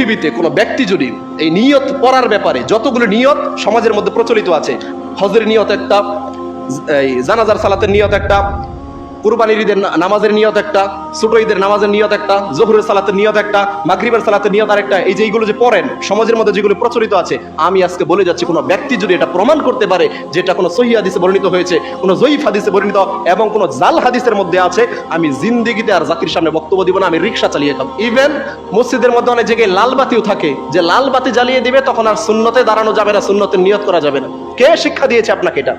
পৃথিবীতে কোনো ব্যক্তি যদি এই নিয়ত পড়ার ব্যাপারে যতগুলো নিয়ত সমাজের মধ্যে প্রচলিত আছে হজের নিয়ত একটা, এই জানাজার সালাতের নিয়ত একটা কুরবানির ঈদের নামাজের নিয়ত একটা, ছোট ঈদের নামাজের নিয়ত একটা, জহুরের সালাতের নিয়ত একটা, মাগরিবের সালাতের নিয়ত আরেকটা, এই যে এইগুলো যে পড়েন, সমাজের মধ্যে যেগুলো প্রচলিত আছে, আমি আজকে বলে যাচ্ছি, কোনো ব্যক্তি যদি এটা প্রমাণ করতে পারে যেটা কোনো সহি হাদিসে বর্ণিত হয়েছে, কোনো জয়ীফ হাদিসে বর্ণিত এবং কোনো জাল হাদিসের মধ্যে আছে, আমি জিন্দিগিতে আর জাতির সামনে বক্তব্য দিব না, আমি রিক্সা চালিয়ে খাব ইভেন মসজিদের মধ্যে অনেক জায়গায় লাল বাতিও থাকে, যে লাল বাতি জ্বালিয়ে দিবে, তখন আর শূন্যতে দাঁড়ানো যাবে না শূন্যতের নিয়ত করা যাবে না। কে শিক্ষা দিয়েছে আপনাকে এটা?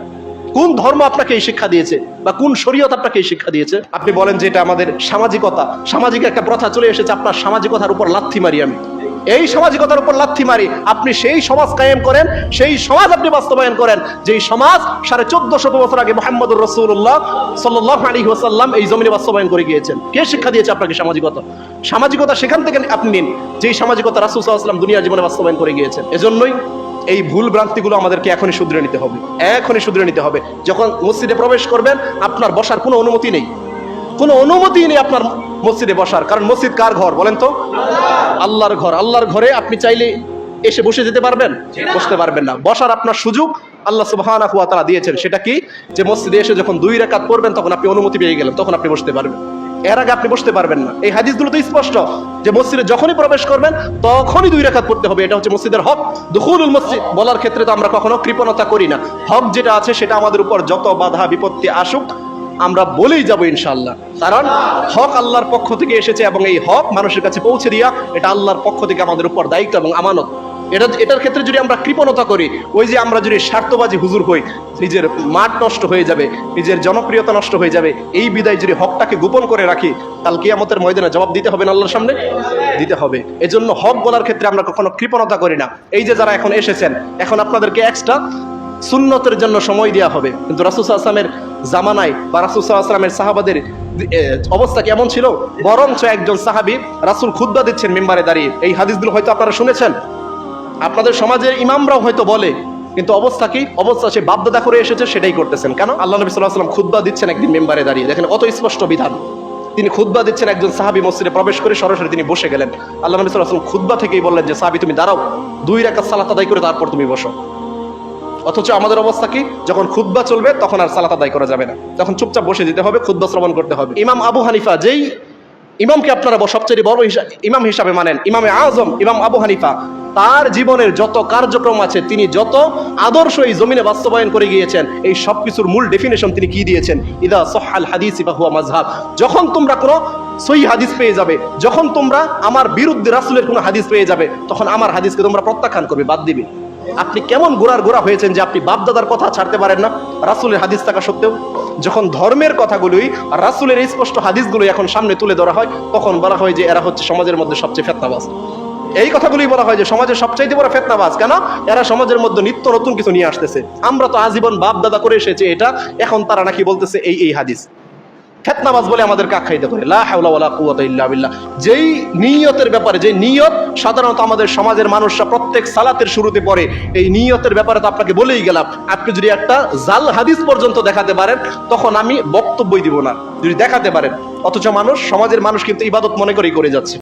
কোন ধর্ম আপনাকে এই শিক্ষা দিয়েছে বা কোন শরীয়ত আপনাকে এই শিক্ষা দিয়েছে? আপনি বলেন যে এটা আমাদের সামাজিকতা। সামাজিক একটা প্রথা চলে এসেছে, আপনার সামাজিকতার উপর লাথি মারি আমি। এই সামাজিকতার উপর লাথি মারি, আপনি সেই সমাজ কায়েম করেন, সেই সমাজ আপনি বাস্তবায়ন করেন, যেই সমাজ সাড়ে চোদ্দ শত বছর আগে মোহাম্মদুর রসুল্লাহ সাল্লাহ আলী ওসাল্লাম এই জমিনে বাস্তবায়ন করে গিয়েছেন। কে শিক্ষা দিয়েছে আপনাকে সামাজিকতা? সামাজিকতা সেখান থেকে আপনি নিন, যেই সামাজিকতা রাসুল সাল্লাম দুনিয়া জীবনে বাস্তবায়ন করে গিয়েছেন। এজন্যই এই ভুল ভ্রান্তিগুলো আমাদেরকে এখনই শুধরে নিতে হবে, এখনই শুধরে নিতে হবে। যখন মসজিদে প্রবেশ করবেন, আপনার বসার কোনো অনুমতি নেই। কোনো অনুমতি নেই আপনার মসজিদে বসার, কারণ মসজিদ কার ঘর বলেন তো? আল্লাহর ঘর। আল্লাহর ঘরে আপনি চাইলে এসে বসে যেতে পারবেন, বসতে পারবেন না। বসার আপনার সুযোগ আল্লাহ সুবহানাহু ওয়া তাআলা দিয়েছেন। সেটা কি? যে মসজিদে এসে যখন দুই রাকাত পড়বেন, তখন আপনি অনুমতি পেয়ে গেলেন, তখন আপনি বসতে পারবেন। এর আগে আপনি বসতে পারবেন না। এই হাদিসগুলো তো স্পষ্ট যে মসজিদে যখনই প্রবেশ করবেন, তখনই দুই রাকাত পড়তে হবে। এটা হচ্ছে মসজিদের হক। দুখুলুল মসজিদ বলার ক্ষেত্রে তো আমরা কখনো কৃপণতা করি না। হক যেটা আছে, সেটা আমাদের উপর যত বাধা, বিপত্তি আসুক, আমরা বলেই যাব ইনশাল্লাহ কারণ হক আল্লাহর পক্ষ থেকে এসেছে এবং এই হক মানুষের কাছে পৌঁছে দিয়া, এটা আল্লাহর পক্ষ থেকে আমাদের উপর দায়িত্ব এবং আমানত। এটা এটার ক্ষেত্রে যদি আমরা কৃপণতা করি, ওই যে আমরা যদি স্বার্থবাজি হুজুর হই, নিজের মাঠ নষ্ট হয়ে যাবে, নিজের জনপ্রিয়তা নষ্ট হয়ে যাবে, এই বিদায় যদি হকটাকে গোপন করে রাখি কাল কিয়ামতের ময়দানে জবাব দিতে হবে না আল্লাহর সামনে? দিতে হবে। এজন্য হক বলার ক্ষেত্রে আমরা কখনো কৃপণতা করি না। এই যে যারা এখন এসেছেন, এখন আপনাদেরকে এক্সট্রা সুন্নতের জন্য সময় দেওয়া হবে। কিন্তু রাসুল আসলামের জামানায় বা রাসুল আসলামের সাহাবাদের অবস্থা কেমন ছিল? বরঞ্চ একজন সাহাবি রাসুল খুদ্া দিচ্ছেন মেম্বারে দাঁড়িয়ে। এই হাদিসগুলো হয়তো আপনারা শুনেছেন। আপনাদের সমাজের ইমামরাও হয়তো বলে, কিন্তু অবস্থা কি? অবস্থা সে বাপদাদা করে এসেছে, সেটাই করতেছেন। কেন? আল্লাহ নবী সাল্লাহ সাল্লাম খুদ্া দিচ্ছেন একদিন মেম্বারে দাঁড়িয়ে। দেখেন কত স্পষ্ট বিধান। তিনি খুদ্া দিচ্ছেন একজন সাহাবি মসজিদে প্রবেশ করে সরাসরি তিনি বসে গেলেন। আল্লাহ নবী সাল্লাহ সাল্লাম খুদ্া থেকেই বললেন যে, সাহাবি, তুমি দাঁড়াও, দুই রাকাত সালাত আদায় করে তারপর তুমি বসো। অথচ আমাদের অবস্থা কি? যখন খুদ্া চলবে, তখন আর সালাত আদায় করা যাবে না। তখন চুপচাপ বসে দিতে হবে খুদ্া শ্রবণ করতে হবে। ইমাম আবু হানিফা যেই ইমামকে আপনারা সবচেয়ে বড় ইমাম হিসাবে মানেন। ইমামে আজম, ইমাম আবু হানিফা, তার জীবনের যত কার্যক্রম আছে, তিনি যত আদর্শ এই জমিনে বাস্তবায়ন করে গিয়েছেন, এই সব কিছুর মূল ডেফিনেশন তিনি কি দিয়েছেন? ইদা সহাল হাদিস বা হুয়া মাজহাব যখন তোমরা কোনো সহি হাদিস পেয়ে যাবে, যখন তোমরা আমার বিরুদ্ধে রাসুলের কোনো হাদিস পেয়ে যাবে, তখন আমার হাদিসকে তোমরা প্রত্যাখ্যান করবে, বাদ দিবে। আপনি কেমন গোড়ার গোড়া হয়েছেন যে আপনি বাপদাদার কথা ছাড়তে পারেন না? রাসুলের হাদিস থাকা সত্ত্বেও। যখন ধর্মের কথাগুলোই রাসুলের স্পষ্ট হাদিসগুলোই এখন সামনে তুলে ধরা হয়, তখন বলা হয় যে এরা হচ্ছে সমাজের মধ্যে সবচেয়ে ফেতনাবাজ। এই কথাগুলি বলা হয় যে সমাজের সবচাইতে বড় ফেতনাবাজ কেন? এরা সমাজের মধ্যে নিত্য নতুন কিছু নিয়ে আসতেছে। আমরা তো আজীবন বাপ দাদা করে এসেছে, এটা এখন তারা নাকি বলতেছে এই এই হাদিস। ফেতনাবাজ বলে আমাদেরকে আখ্যায়িত করে যেই নিয়তের ব্যাপারে যে নিয়ত সাধারণত আমাদের সমাজের মানুষরা প্রত্যেক সালাতের শুরুতে পড়ে, এই নিয়তের ব্যাপারে তো আপনাকে বলেই গেলাম, আপনি যদি একটা জাল হাদিস পর্যন্ত দেখাতে পারেন, তখন আমি বক্তব্যই দিব না। যদি দেখাতে পারেন, অথচ মানুষ, সমাজের মানুষ কিন্তু ইবাদত মনে করেই করে যাচ্ছে।